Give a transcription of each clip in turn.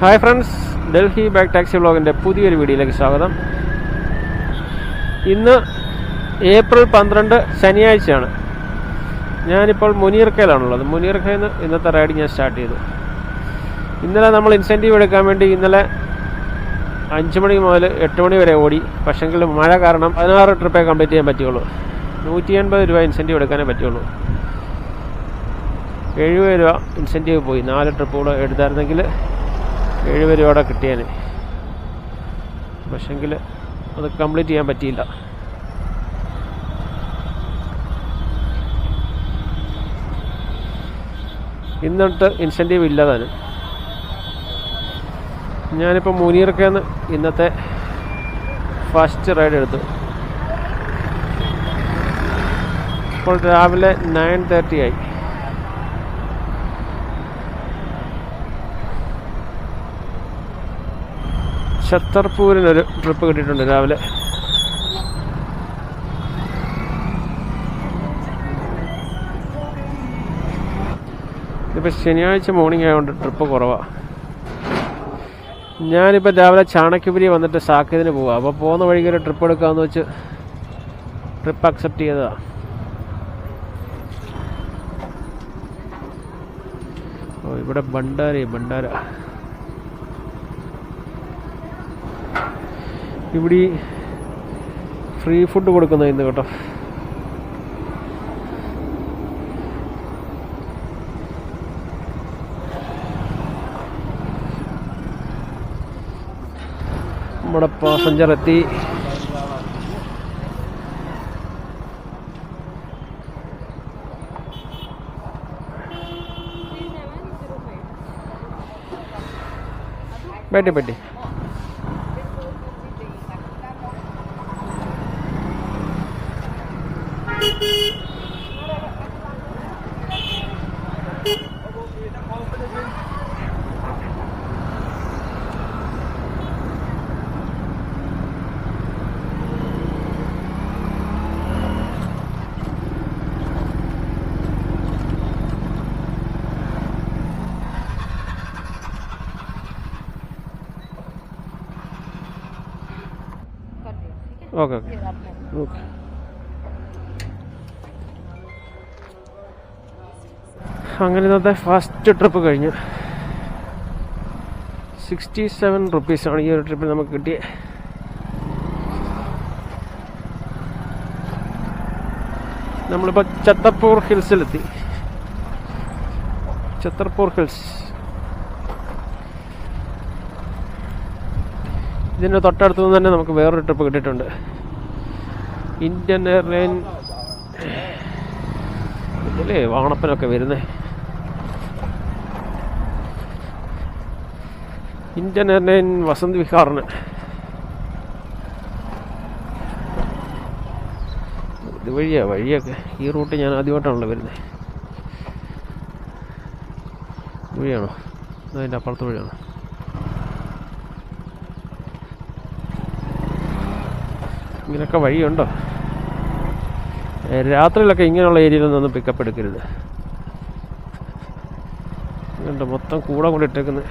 Hi friends Delhi back taxi വ്ളോഗിന്റെ പുതിയൊരു വീഡിയോയിലേക്ക് സ്വാഗതം. ഇന്ന് ഏപ്രിൽ പന്ത്രണ്ട് ശനിയാഴ്ചയാണ്. ഞാനിപ്പോൾ മുനീർക്കയിലാണുള്ളത്. മുനീർക്കയിൽ നിന്ന് ഇന്നത്തെ റൈഡ് ഞാൻ സ്റ്റാർട്ട് ചെയ്തു. ഇന്നലെ നമ്മൾ ഇൻസെന്റീവ് എടുക്കാൻ വേണ്ടി ഇന്നലെ അഞ്ച് മണി മുതൽ എട്ട് മണി വരെ ഓടി. പക്ഷെങ്കിൽ മഴ കാരണം പതിനാറ് ട്രിപ്പേ കംപ്ലീറ്റ് ചെയ്യാൻ പറ്റുള്ളൂ നൂറ്റി എൺപത് രൂപ ഇൻസെന്റീവ് എടുക്കാനേ പറ്റുള്ളൂ എഴുപത് രൂപ ഇൻസെന്റീവ് പോയി. നാല് ട്രിപ്പ് ട്രിപ്പുകൾ എടുത്തായിരുന്നെങ്കിൽ എഴുപത് അവിടെ കിട്ടിയേനെ. പക്ഷെങ്കിൽ അത് കംപ്ലീറ്റ് ചെയ്യാൻ പറ്റിയില്ല. ഇന്നിട്ട് ഇൻസെന്റീവ് ഇല്ല താനും. ഞാനിപ്പോൾ മുനീർക്കെന്ന് ഇന്നത്തെ ഫസ്റ്റ് റൈഡ് എടുത്തു ഇപ്പോൾ രാവിലെ നയൻ തേർട്ടി ആയി. ഛത്തർപൂരിനൊരു ട്രിപ്പ് കിട്ടിയിട്ടുണ്ട് രാവിലെ. ഇതിപ്പോൾ ശനിയാഴ്ച മോർണിംഗ് ആയതുകൊണ്ട് ട്രിപ്പ് കുറവാണ് ഞാനിപ്പോൾ രാവിലെ ചാണക്യപുരി വന്നിട്ട് സാക്കിയതിന് പോവാം. അപ്പോൾ പോകുന്ന വഴിക്ക് ഒരു ട്രിപ്പ് എടുക്കാമെന്ന് വെച്ച് ട്രിപ്പ് അക്സെപ്റ്റ് ചെയ്തതാണ് ഇവിടെ ഭണ്ഡാരി ഭണ്ഡാര. ഇവിടെ ഫ്രീ ഫുഡ് കൊടുക്കുന്ന ഇന്ന് കേട്ടോ നമ്മുടെ പാസഞ്ചർ എത്തി बैठे बैठे ഓക്കെ ഓക്കെ ഓക്കെ അങ്ങനെ ഇന്നത്തെ ഫസ്റ്റ് ട്രിപ്പ് കഴിഞ്ഞു. സിക്സ്റ്റി സെവൻ റുപ്പീസാണ് ഈ ഒരു ട്രിപ്പിൽ നമുക്ക് കിട്ടിയത് നമ്മളിപ്പോൾ ചത്തപ്പൂർ ഹിൽസിലെത്തി. ചത്തർപൂർ ഹിൽസ്. ഇതിന്റെ തൊട്ടടുത്ത് നിന്ന് തന്നെ നമുക്ക് വേറൊരു ട്രിപ്പ് കിട്ടിയിട്ടുണ്ട്. ഇന്ത്യൻ എയർലൈൻ ഇതിലേ വാണപ്പനൊക്കെ വരുന്നേ. ഇന്ത്യൻ എയർലൈൻ വസന്ത് വിഹാറിന്. ഇത് വഴിയാ വഴിയൊക്കെ. ഈ റൂട്ട് ഞാൻ ആദ്യമായിട്ടാണല്ലോ വരുന്നത് വഴിയാണോ? അതിന്റെ അപ്പുറത്ത് വഴിയാണോ? ഇങ്ങനൊക്കെ വഴിയുണ്ടോ? രാത്രിയിലൊക്കെ ഇങ്ങനെയുള്ള ഏരിയയിലൊന്നും പിക്കപ്പ് എടുക്കരുത്. ഇതുണ്ട് മൊത്തം കൂടെ കൊണ്ട് ഇട്ടേക്കുന്നത്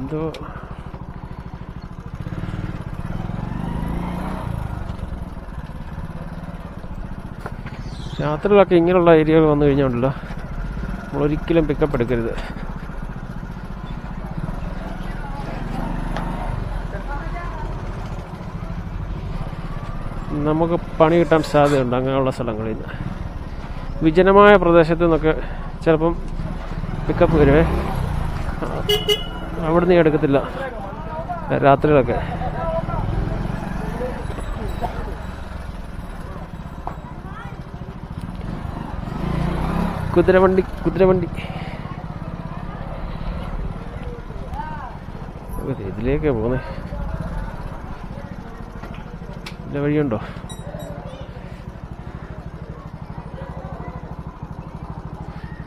എന്തോ? രാത്രിയിലൊക്കെ ഇങ്ങനെയുള്ള ഏരിയകൾ വന്നു കഴിഞ്ഞുണ്ടല്ലോ നമ്മളൊരിക്കലും പിക്കപ്പ് എടുക്കരുത്. നമുക്ക് പണി കിട്ടാൻ സാധ്യതയുണ്ട് അങ്ങനെയുള്ള സ്ഥലങ്ങളിൽ നിന്ന്. വിജനമായ പ്രദേശത്ത് നിന്നൊക്കെ ചിലപ്പം പിക്കപ്പ് വരുവേ. അവിടെ നിന്ന് എടുക്കത്തില്ല. രാത്രിയിലൊക്കെ. കുതിരവണ്ടി കുതിരവണ്ടി. ഇതിലേക്കാണ് ഇതിലേക്കാ ഇതിലെ വഴിയുണ്ടോ?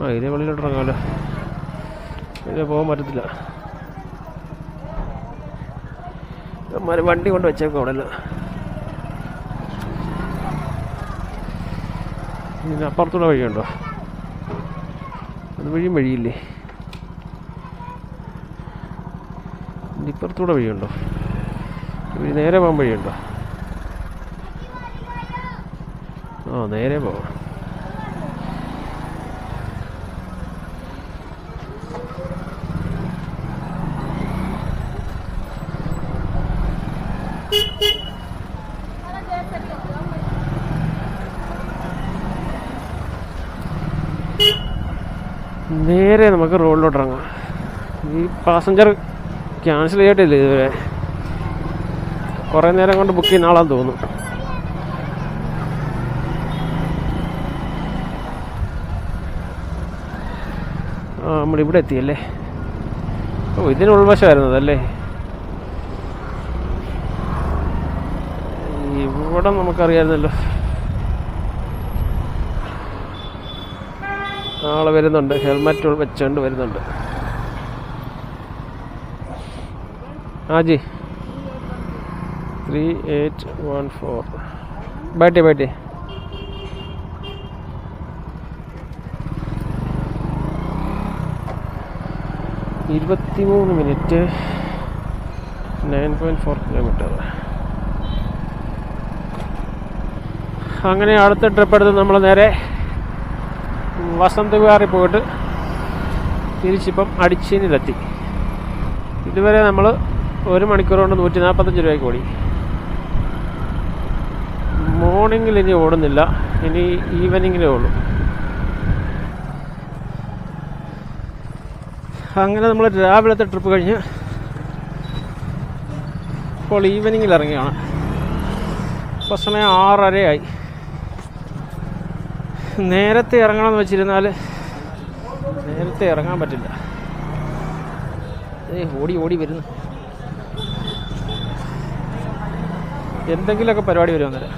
ആ ഇതേ വെളിയിലോട്ട് ഇറങ്ങാമല്ലോ. ഇതിലെ പോകാൻ പറ്റത്തില്ല. വണ്ടി കൊണ്ട് വെച്ചേക്കും അവിടെ എല്ലാം. ഇതിന് അപ്പുറത്തുള്ള വഴിയുണ്ടോ? അത് വഴിയും വഴിയില്ലേ? ഇപ്പുറത്തൂടെ വഴിയുണ്ടോ? വഴി നേരെ പോകാൻ വഴിയുണ്ടോ? ആ നേരെ പോവാം നേരെ നമുക്ക് റോഡിലോട്ട് ഇറങ്ങാം. ഈ പാസഞ്ചർ ക്യാൻസൽ ചെയ്തിട്ടില്ല ഇതുവരെ. കുറേ നേരം കൊണ്ട് ബുക്ക് ചെയ്യുന്ന ആളാന്ന് തോന്നുന്നു. നമ്മളിവിടെ എത്തിയല്ലേ? ഓ ഇതിന് ഉൾവശമായിരുന്നതല്ലേ? ഇവിടെ നമുക്കറിയാമായിരുന്നല്ലോ. ആളെ വരുന്നുണ്ട്. ഹെൽമറ്റ് വെച്ചുകൊണ്ട് വരുന്നുണ്ട്. ആജി. ത്രീ എയ്റ്റ് വൺ ഫോർ ബാറ്റി ബാറ്റി. बैठे ഇരുപത്തിമൂന്ന് minute nine point four kilometre അങ്ങനെ അടുത്ത ട്രിപ്പ് എടുത്ത് നമ്മൾ നേരെ വസന്ത് വിഹാറിൽ പോയിട്ട് തിരിച്ചിപ്പം അടിച്ചീനിലെത്തി ഇതുവരെ നമ്മൾ ഒരു മണിക്കൂർ കൊണ്ട് നൂറ്റി നാൽപ്പത്തഞ്ച് രൂപയ്ക്ക് ഓടി. മോർണിംഗിൽ ഇനി ഓടുന്നില്ല. ഇനി ഈവനിങ്ങിലേ ഉള്ളൂ. അങ്ങനെ നമ്മൾ രാവിലത്തെ ട്രിപ്പ് കഴിഞ്ഞ് ഇപ്പോൾ ഈവനിങ്ങിൽ ഇറങ്ങിയാണ്. ഇപ്പോൾ സമയം ആറരയായി. നേരത്തെ ഇറങ്ങണമെന്ന് വെച്ചിരുന്നാൽ നേരത്തെ ഇറങ്ങാൻ പറ്റില്ല. ഏ ഓടി ഓടി വരുന്നു. എന്തെങ്കിലുമൊക്കെ പരിപാടി വരും അന്നേരം.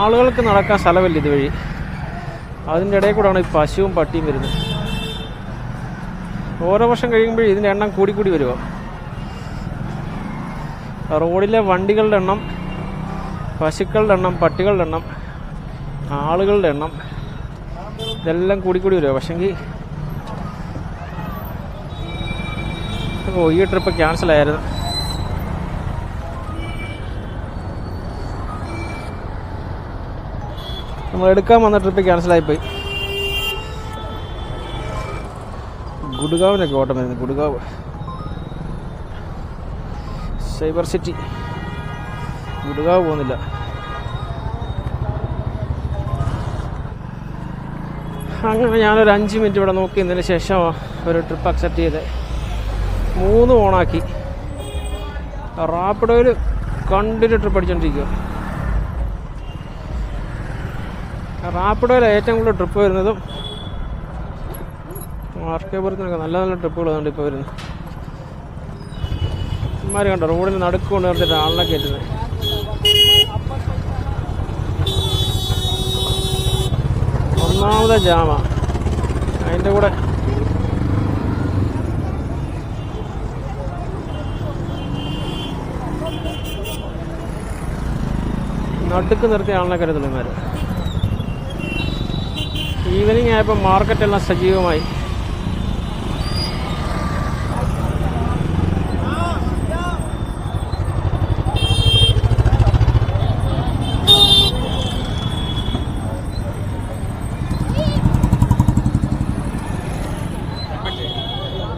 ആളുകൾക്ക് നടക്കാൻ സ്ഥലമില്ല ഇതുവഴി. അതിന്റെ ഇടയിൽ കൂടെയാണ് ഈ പശുവും പട്ടിയും വരുന്നത്. ഓരോ വർഷം കഴിയുമ്പോഴും ഇതിന്റെ എണ്ണം കൂടി കൂടി റോഡിലെ വണ്ടികളുടെ എണ്ണം പശുക്കളുടെ എണ്ണം പട്ടികളുടെ എണ്ണം ആളുകളുടെ എണ്ണം ഇതെല്ലാം കൂടി കൂടി പക്ഷെങ്കിൽ ഓ ഈ ട്രിപ്പ് ക്യാൻസൽ ആയിരുന്നു. നമ്മൾ എടുക്കാൻ വന്ന ട്രിപ്പ് ക്യാൻസൽ ആയിപ്പോയി. ഗുഡ്ഗാവിനൊക്കെ ഓട്ടം വരുന്നത് ഗുഡ്ഗാവ്. Cyber city. ഗുഡ്ഗാവ് പോകുന്നില്ല. അങ്ങനെ ഞാനൊരു അഞ്ച് മിനിറ്റ് ഇവിടെ നോക്കിയതിന് ശേഷം ഒരു ട്രിപ്പ് അക്സെപ്റ്റ് ചെയ്ത്. മൂന്ന് ഓണാക്കി. റാപ്പിഡോയിൽ കണ്ടിന്യൂ ട്രിപ്പ് അടിച്ചോണ്ടിരിക്കുക റാപ്പിഡോയിൽ ഏറ്റവും കൂടുതൽ ട്രിപ്പ് വരുന്നതും വാർക്കേപുരത്തിനൊക്കെ നല്ല നല്ല ട്രിപ്പുകൾ അതുകൊണ്ട് ഇപ്പോൾ വരുന്നത് ഇമാര് കണ്ടോ റോഡിന് നടുക്ക് കൊണ്ട് നിർത്തിയിട്ട് ആളിനെ കയറ്റുന്നത്. ഒന്നാമത്തെ ജാമ. അതിന്റെ കൂടെ നടുക്ക് നിർത്തിയ ആളിനെ കരുതുന്നു ഇമാര് ഈവനിങ് ആയപ്പോൾ മാർക്കറ്റെല്ലാം സജീവമായി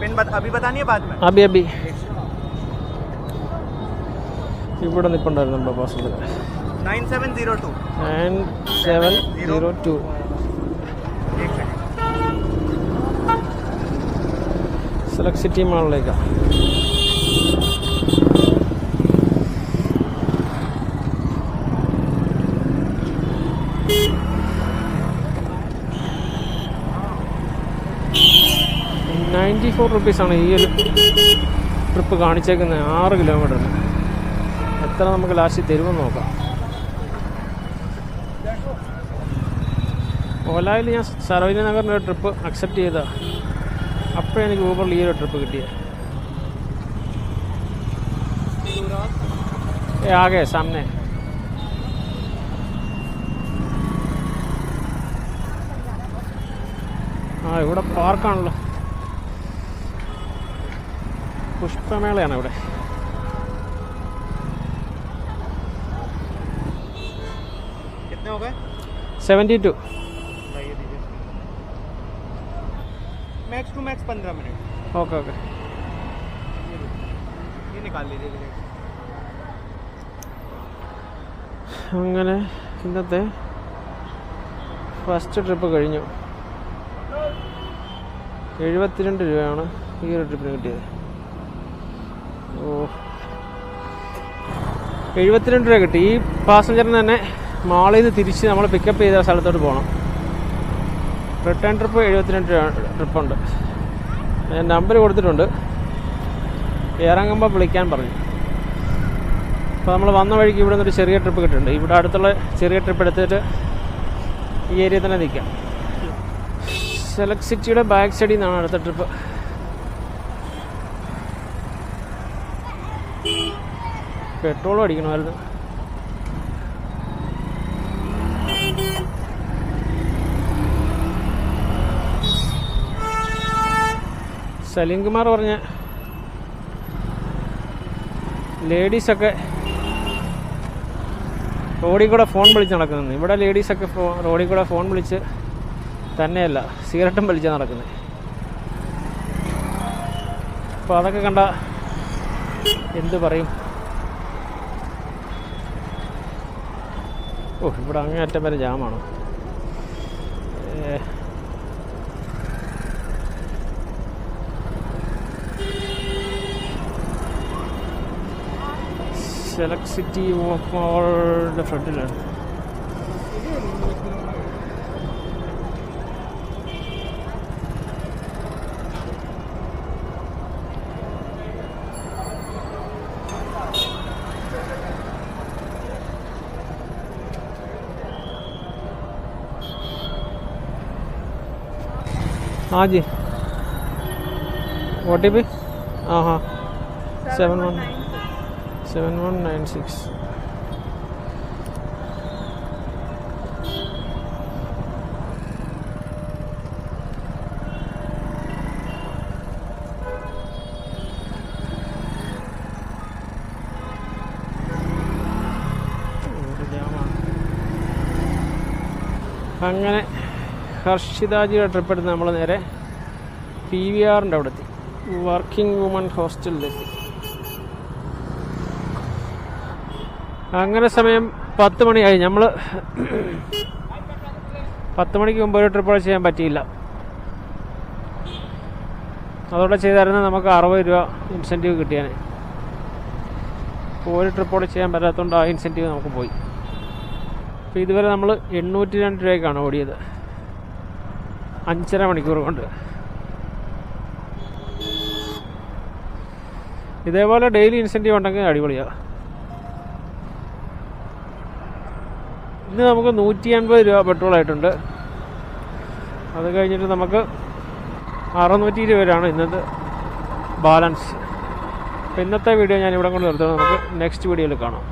पिन बता अभी बतानी है बाद में അബി അബി ഇവിടെ നിൽപ്പുണ്ടായിരുന്നു നമ്മുടെ passenger nine seven zero two nine seven zero two select city മാളിലേക്കാണ് ninety four റുപ്പീസാണ് ഈ ഒരു ട്രിപ്പ് കാണിച്ചേക്കുന്നത്. ആറ് കിലോമീറ്റർ എത്ര നമുക്ക് ലാസ്റ്റ് തരുമെന്ന് നോക്കാം. ഓലായിൽ ഞാൻ സരോജിനി നഗറിന്റെ ട്രിപ്പ് അക്സെപ്റ്റ് ചെയ്ത. അപ്പോഴേ എനിക്ക് ഊബറിൽ ഈ ഒരു ട്രിപ്പ് കിട്ടിയത് ഏ ആകെ സാമനെ ആ ഇവിടെ പാർക്കാണല്ലോ പുഷ്പമേളയാണ് ഇവിടെ कितने हो गए seventy two max two max पंद्रह मिनट ഓക്കെ ഓക്കെ ये लीजिए। ये निकाल लीजिए टिकट അങ്ങനെ ഇന്നത്തെ ഫസ്റ്റ് ട്രിപ്പ് കഴിഞ്ഞു എഴുപത്തിരണ്ട് രൂപയാണ് ഈ ഒരു ട്രിപ്പിന് കിട്ടിയത് ഓ എഴുപത്തിരണ്ട് രൂപ കിട്ടി ഈ പാസഞ്ചറിന് തന്നെ മാളിൽ നിന്ന് തിരിച്ച് നമ്മൾ പിക്കപ്പ് ചെയ്ത സ്ഥലത്തോട്ട് പോകണം റിട്ടേൺ ട്രിപ്പ് എഴുപത്തിരണ്ട് രൂപ ട്രിപ്പുണ്ട് ഞാൻ നമ്പർ കൊടുത്തിട്ടുണ്ട്. ഇറങ്ങുമ്പോൾ വിളിക്കാൻ പറഞ്ഞു. അപ്പോൾ നമ്മൾ വന്ന വഴിക്ക് ഇവിടെ നിന്നൊരു ചെറിയ ട്രിപ്പ് കിട്ടുന്നുണ്ട് ഇവിടെ അടുത്തുള്ള ചെറിയ ട്രിപ്പ് എടുത്തിട്ട് ഈ ഏരിയ തന്നെ നിൽക്കാം. സെലക്ട് സിറ്റിയുടെ ബാക്ക് സൈഡിൽ നിന്നാണ് അടുത്ത ട്രിപ്പ് പെട്രോളും അടിക്കണമായിരുന്നു. സലീം കുമാർ പറഞ്ഞ ലേഡീസൊക്കെ റോഡിൽ കൂടെ ഫോൺ വിളിച്ച് നടക്കുന്നത് ഇവിടെ ലേഡീസൊക്കെ ഫോ റോഡിൽ കൂടെ ഫോൺ വിളിച്ച് തന്നെയല്ല സിഗരറ്റും വലിച്ചാണ് നടക്കുന്നത് അപ്പോൾ അതൊക്കെ കണ്ട എന്ത് പറയും? ഓ ഇവിടെ അങ്ങേയറ്റം വരെ ജാമാണ്. select city for the frontier. हाँ जी ओ टी पी हाँ हाँ seven one seven one nine six അങ്ങനെ ഹർഷിതാജിയുടെ ട്രിപ്പ് എടുത്ത് നമ്മൾ നേരെ പി വി ആറിന്റെ അവിടെ എത്തി വർക്കിംഗ് വുമൺ ഹോസ്റ്റലിലെത്തി അങ്ങനെ സമയം പത്ത് മണിയായി. നമ്മൾ പത്ത് മണിക്ക് മുമ്പ് ഒരു ട്രിപ്പ് ചെയ്യാൻ പറ്റിയില്ല. അതോടെ ചെയ്തായിരുന്നു നമുക്ക് അറുപത് രൂപ ഇൻസെന്റീവ് കിട്ടിയാൽ ഒരു ട്രിപ്പോടെ ചെയ്യാൻ പറ്റാത്തതുകൊണ്ട് ആ ഇൻസെന്റീവ് നമുക്ക് പോയി. അപ്പോൾ ഇതുവരെ നമ്മൾ എണ്ണൂറ്റി രണ്ട് രൂപയ്ക്കാണ് ഓടിയത്. അഞ്ചര മണിക്കൂർ കൊണ്ട്. ഇതേപോലെ ഡെയിലി ഇൻസെന്റീവ് ഉണ്ടെങ്കിൽ അടിപൊളിയാണ് ഇന്ന് നമുക്ക് നൂറ്റി അൻപത് രൂപ പെട്രോൾ ആയിട്ടുണ്ട്. അത് കഴിഞ്ഞിട്ട് നമുക്ക് അറുന്നൂറ്റി രൂപയാണ് ഇന്നത്തെ ബാലൻസ്. അപ്പോൾ ഇന്നത്തെ വീഡിയോ ഞാൻ ഇവിടെ കൊണ്ട് നിർത്തുന്നത് നമുക്ക് നെക്സ്റ്റ് വീഡിയോയിൽ കാണാം.